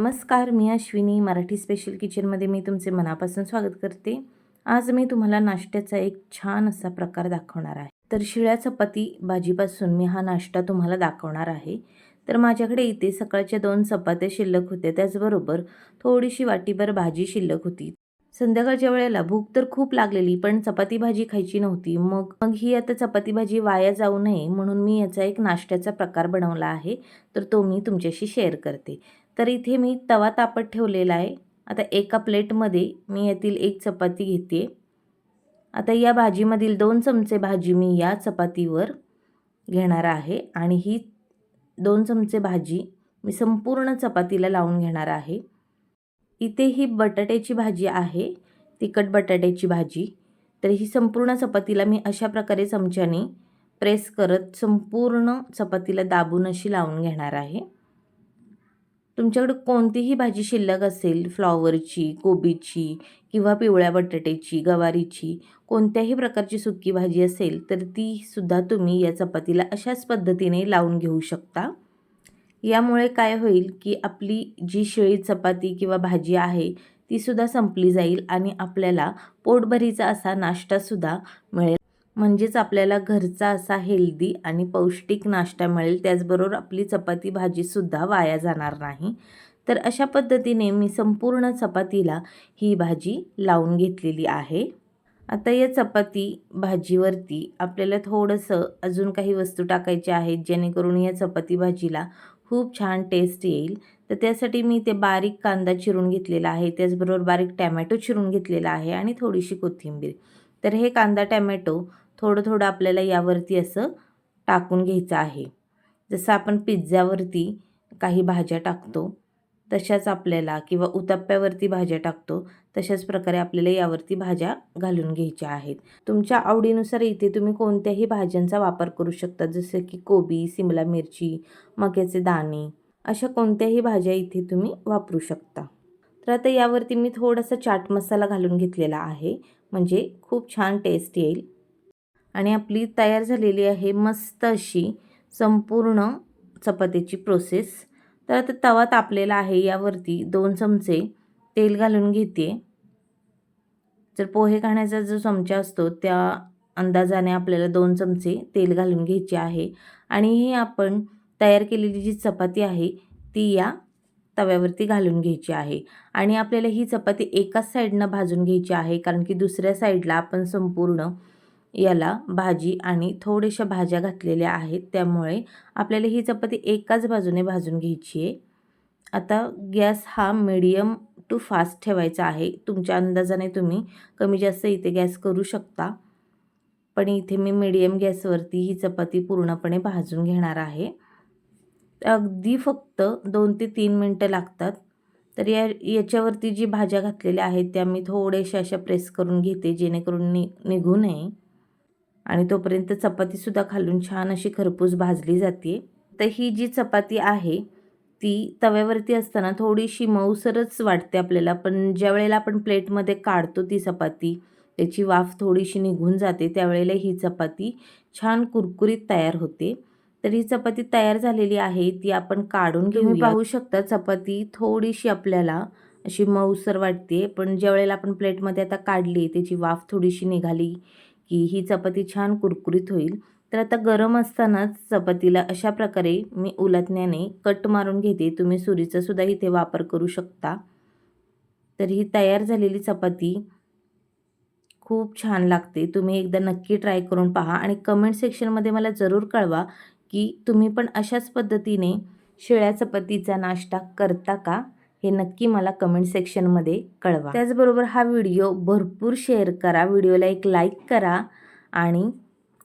नमस्कार मी अश्विनी मराठी स्पेशल किचनमध्ये मी तुमचे मनापासून स्वागत करते. आज मी तुम्हाला नाश्त्याचा एक छान असा प्रकार दाखवणार आहे. तर शिळ्या चपाती भाजीपासून मी हा नाश्ता तुम्हाला दाखवणार आहे. तर माझ्याकडे इथे सकाळच्या दोन चपात्या शिल्लक होत्या. त्याचबरोबर थोडीशी वाटीभर भाजी शिल्लक होती. संध्याकाळच्या वेळेला भूक तर खूप लागलेली पण चपाती भाजी खायची नव्हती. मग मग ही आता चपाती भाजी वाया जाऊ नये म्हणून मी याचा एक नाश्त्याचा प्रकार बनवला आहे. तर तो मी तुमच्याशी शेअर करते. तर इथे मी तवा तापत ठेवलेला आहे. आता एका प्लेटमध्ये मी यातील एक चपाती घेते. आता या भाजीमधील दोन चमचे भाजी मी या चपातीवर घेणार आहे आणि ही दोन चमचे भाजी मी संपूर्ण चपातीला लावून घेणार आहे. इथे ही बटाट्याची भाजी आहे तिखट बटाट्याची भाजी. तर ही संपूर्ण चपातीला मी अशा प्रकारे चमच्याने प्रेस करत संपूर्ण चपातीला दाबून अशी लावून घेणार आहे. तुमच्याकडे कोणतीही भाजी शिल्लक असेल फ्लॉवरची कोबीची किंवा पिवळ्या बटाट्याची गवारीची कोणत्याही प्रकारची सुकी भाजी असेल तर ती सुद्धा तुम्ही या चपातीला अशाच पद्धतीने लावून घेऊ शकता. यामुळे काय होईल की आपली जी शिळी चपाती किंवा भाजी आहे तीसुद्धा संपली जाईल आणि आपल्याला पोटभरीचा असा नाश्तासुद्धा मिळेल. म्हणजेच आपल्याला घरचा असा हेल्दी आणि पौष्टिक नाश्ता मिळेल त्याचबरोबर आपली चपाती भाजीसुद्धा वाया जाणार नाही. तर अशा पद्धतीने मी संपूर्ण चपातीला ही भाजी लावून घेतलेली आहे. आता या चपाती भाजीवरती आपल्याला थोडंसं अजून काही वस्तू टाकायच्या आहेत जेणेकरून या चपाती भाजीला खूप छान टेस्ट येईल. तर त्यासाठी मी ते बारीक कांदा चिरून घेतलेला आहे त्याचबरोबर बारीक टॅमॅटो चिरून घेतलेला आहे आणि थोडीशी कोथिंबीर. तर हे कांदा टॅमॅटो थोडं थोडं आपल्याला यावरती असं टाकून घ्यायचं आहे. जसं आपण पिझ्झावरती काही भाज्या टाकतो तशाच आपल्याला किंवा उतप्प्यावरती भाज्या टाकतो तशाच प्रकारे आपल्याला यावरती भाज्या घालून घ्यायच्या आहेत. तुमच्या आवडीनुसार इथे तुम्ही कोणत्याही भाज्यांचा वापर करू शकता जसं की कोबी सिमला मिरची मक्याचे दाणे अशा कोणत्याही भाज्या इथे तुम्ही वापरू शकता. तर आता यावरती मी थोडासा चाट मसाला घालून घेतलेला आहे म्हणजे खूप छान टेस्ट येईल. आणि आपली तयार झालेली आहे मस्त अशी संपूर्ण चपातीची प्रोसेस तर आता तवा तापलेला आहे यावरती दोन चमचे तेल घालून घेते. जर पोहे खाण्याचा जो चमचा असतो त्या अंदाजाने आपल्याला दोन चमचे तेल घालून घ्यायचे आहे. आणि ही आपण तयार केलेली जी चपाती आहे ती या तव्यावरती घालून घ्यायची आहे. आणि आपल्याला ही चपाती एकाच साईडनं भाजून घ्यायची आहे कारण की दुसऱ्या साईडला आपण संपूर्ण याला भाजी आणि थोड्याशा भाज्या घातलेल्या आहेत. त्यामुळे आपल्याला ही चपाती एकाच बाजूने भाजून घ्यायची आहे. आता गॅस हा मिडियम टू फास्ट ठेवायचा आहे. तुमच्या अंदाजाने तुम्ही कमी जास्त इथे गॅस करू शकता. पण इथे मी मिडियम गॅसवरती ही चपाती पूर्णपणे भाजून घेणार आहे. अगदी फक्त दोन ते तीन मिनटं लागतात. तर या याच्यावरती जी भाज्या घातलेल्या आहेत त्या मी थोड्याशा अशा प्रेस करून घेते जेणेकरून नि निघू नये. आणि तोपर्यंत चपातीसुद्धा खालून छान अशी खरपूस भाजली जाते. तर ही जी चपाती आहे ती तव्यावरती असताना थोडीशी मऊसरच वाटते आपल्याला. पण ज्या वेळेला आपण प्लेटमध्ये काढतो ती चपाती त्याची वाफ थोडीशी निघून जाते त्यावेळेला ही चपाती छान कुरकुरीत तयार होते. तर ही चपाती तयार झालेली आहे ती आपण काढून घेऊन पाहू शकता चपाती थोडीशी आपल्याला अशी मऊसर वाटते. पण ज्या वेळेला आपण प्लेटमध्ये आता काढली त्याची वाफ थोडीशी निघाली की ही चपाती छान कुरकुरीत होईल. तर आता गरम असतानाच चपातीला अशा प्रकारे मी उलटण्याने कट मारून घेते. तुम्ही सुरीचासुद्धा इथे वापर करू शकता. तर ही तयार झालेली चपाती खूप छान लागते. तुम्ही एकदा नक्की ट्राय करून पहा आणि कमेंट सेक्शनमध्ये मला जरूर कळवा की तुम्ही पण अशाच पद्धतीने शिळ्या चपातीचा नाश्ता करता का? हे नक्की मला कमेंट सेक्शनमध्ये कळवा. त्याचबरोबर हा व्हिडिओ भरपूर शेअर करा. व्हिडिओला एक लाईक करा आणि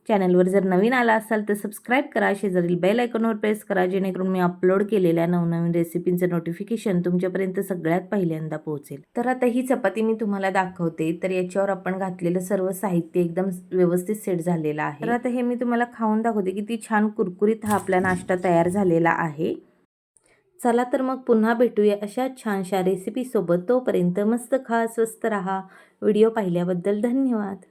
चॅनलवर जर नवीन आला असाल तर सबस्क्राईब करा. शेजारील बेल आयकॉनवर प्रेस करा. जेणेकरून मी अपलोड केलेल्या नवनवीन रेसिपींचं नोटिफिकेशन तुमच्यापर्यंत सगळ्यात पहिल्यांदा पोहोचेल. तर आता ही चपाती मी तुम्हाला दाखवते. तर याच्यावर आपण घातलेलं सर्व साहित्य एकदम व्यवस्थित सेट झालेलं आहे. तर आता हे मी तुम्हाला खाऊन दाखवते किती छान कुरकुरीत हा आपला नाश्ता तयार झालेला आहे. चला तर मग पुन्हा भेटूया अशा छानशा रेसिपीसोबत तोपर्यंत मस्त खा स्वस्त रहा. व्हिडिओ पाहिल्याबद्दल धन्यवाद.